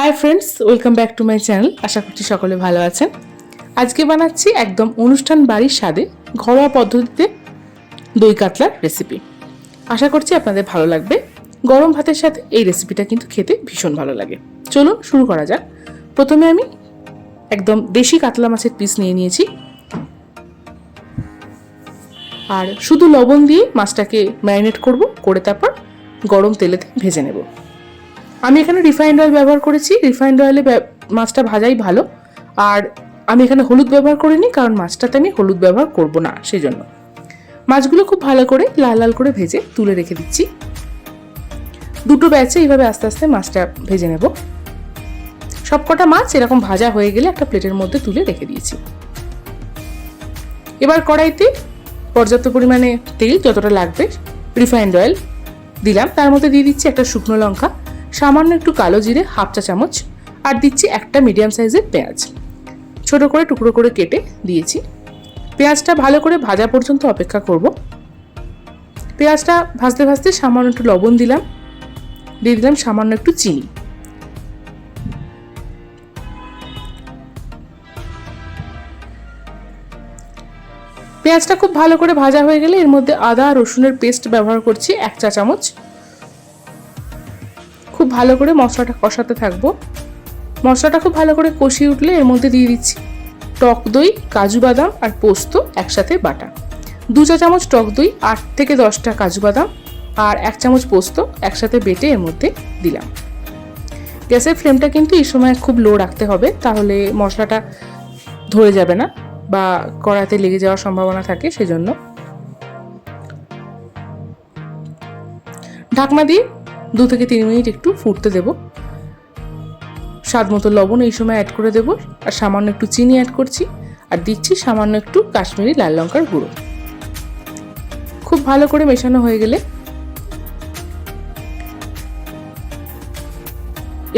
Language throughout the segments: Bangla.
Hi friends welcome back to my channel আশা করছি সকলে ভালো আছেন। আজকে বানাচ্ছি একদম অনুষ্ঠান বাড়ির স্বাদে ঘরোয়া পদ্ধতিতে দই কাতলার রেসিপি আশা করছি আপনাদের ভালো লাগবে। গরম ভাতের সাথে এই রেসিপিটা কিন্তু খেতে ভীষণ ভালো লাগে। চলুন শুরু করা যাক। প্রথমে আমি একদম দেশি কাতলা মাছের পিস নিয়ে নিয়েছি। আর শুধু লবণ দিয়ে মাছটাকে ম্যারিনেট করব, করে তারপর গরম তেলেতে ভেজে নেব। আমি এখানে রিফাইন্ড অয়েল ব্যবহার করেছি। রিফাইন্ড অয়েলে মাছটা ভাজাই ভালো। আর আমি এখানে হলুদ ব্যবহার করিনি, কারণ মাছটাতে আমি হলুদ ব্যবহার করব না সেই জন্য মাছগুলো খুব ভালো করে লাল লাল করে ভেজে তুলে রেখে দিচ্ছি। দুটো ব্যাচে এইভাবে আস্তে আস্তে মাছটা ভেজে নেব। সবকটা মাছ এরকম ভাজা হয়ে গেলে একটা প্লেটের মধ্যে তুলে রেখে দিয়েছি। এবার কড়াইতে পর্যাপ্ত পরিমাণে তেল যতটা লাগবে রিফাইন্ড অয়েল দিলাম। তার মধ্যে দিয়ে দিচ্ছি একটা শুকনো লঙ্কা। সামান্য একটু কালো জিরে হাফ চা চামচ আর দিচ্ছি একটা মিডিয়াম সাইজের পেঁয়াজ। ছোট করে টুকরো করে কেটে দিয়েছি। পেঁয়াজটা ভালো করে ভাজা পর্যন্ত অপেক্ষা করব। পেঁয়াজটা ভাজতে ভাজতে সামান্য একটু লবণ দিলাম। দিয়ে দিলাম সামান্য একটু চিনি। পেঁয়াজটা খুব ভালো করে ভাজা হয়ে গেলে এর মধ্যে আদা রসুনের পেস্ট ব্যবহার করছি এক চা চামচ। খুব ভালো করে মশলাটা কষাতে থাকব। মশলাটা খুব ভালো করে কষিয়ে উঠলে এর মধ্যে দিয়ে দিচ্ছি টক দই, কাজু বাদাম আর পোস্ত, একসাথে বাটা। দু চা চামচ টক দই, আট থেকে দশটা কাজু বাদাম আর এক চামচ পোস্ত একসাথে বেটে এর মধ্যে দিলাম। গ্যাসের ফ্লেমটা কিন্তু এই সময় খুব লো রাখতে হবে, তাহলে মশলাটা ধরে যাবে না বা কড়াতে লেগে যাওয়ার সম্ভাবনা থাকে সেজন্য। ঢাকনা দিয়ে দু থেকে তিন মিনিট একটু ফুটতে দেব। স্বাদ মতো লবণ এই সময় অ্যাড করে দেব। আর সামান্য একটু চিনি অ্যাড করছি। আর দিচ্ছি সামান্য একটু কাশ্মীরি লাল লঙ্কার গুঁড়ো। খুব ভালো করে মেশানো হয়ে গেলে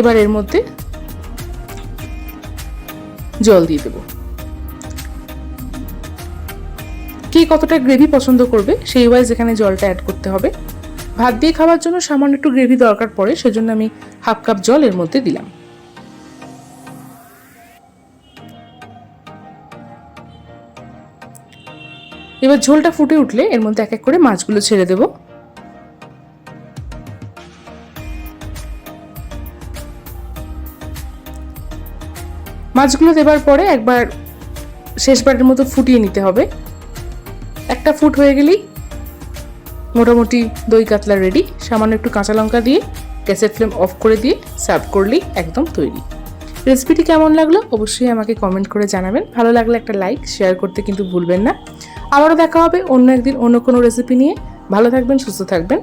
এবার এর মধ্যে জল দিয়ে দেবো। কে কতটা গ্রেভি পছন্দ করবে, সেই ওয়াইজ এখানে জলটা অ্যাড করতে হবে। ভাত দিয়ে খাওয়ার জন্য সামান্য একটু গ্রেভি দরকার পড়ে, সেজন্য আমি হাফ কাপ জল এর মধ্যে দিলাম। এবার ঝোলটা ফুটে উঠলে এর মধ্যে এক এক করে মাছগুলো ছেড়ে দেব। মাছগুলো দেবার পরে একবার শেষবারের মতো ফুটিয়ে নিতে হবে। একটা ফুট হয়ে গেলেই মোটামুটি দই কাতলা রেডি সামান্য একটু কাঁচা লঙ্কা দিয়ে গ্যাসের ফ্লেম অফ করে দিয়ে সার্ভ করলেই একদম তৈরি। রেসিপিটি কেমন লাগল? অবশ্যই আমাকে কমেন্ট করে জানাবেন। ভালো লাগলে একটা লাইক শেয়ার করতে কিন্তু ভুলবেন না। আবারও দেখা হবে অন্য একদিন অন্য কোনো রেসিপি নিয়ে। ভালো থাকবেন, সুস্থ থাকবেন।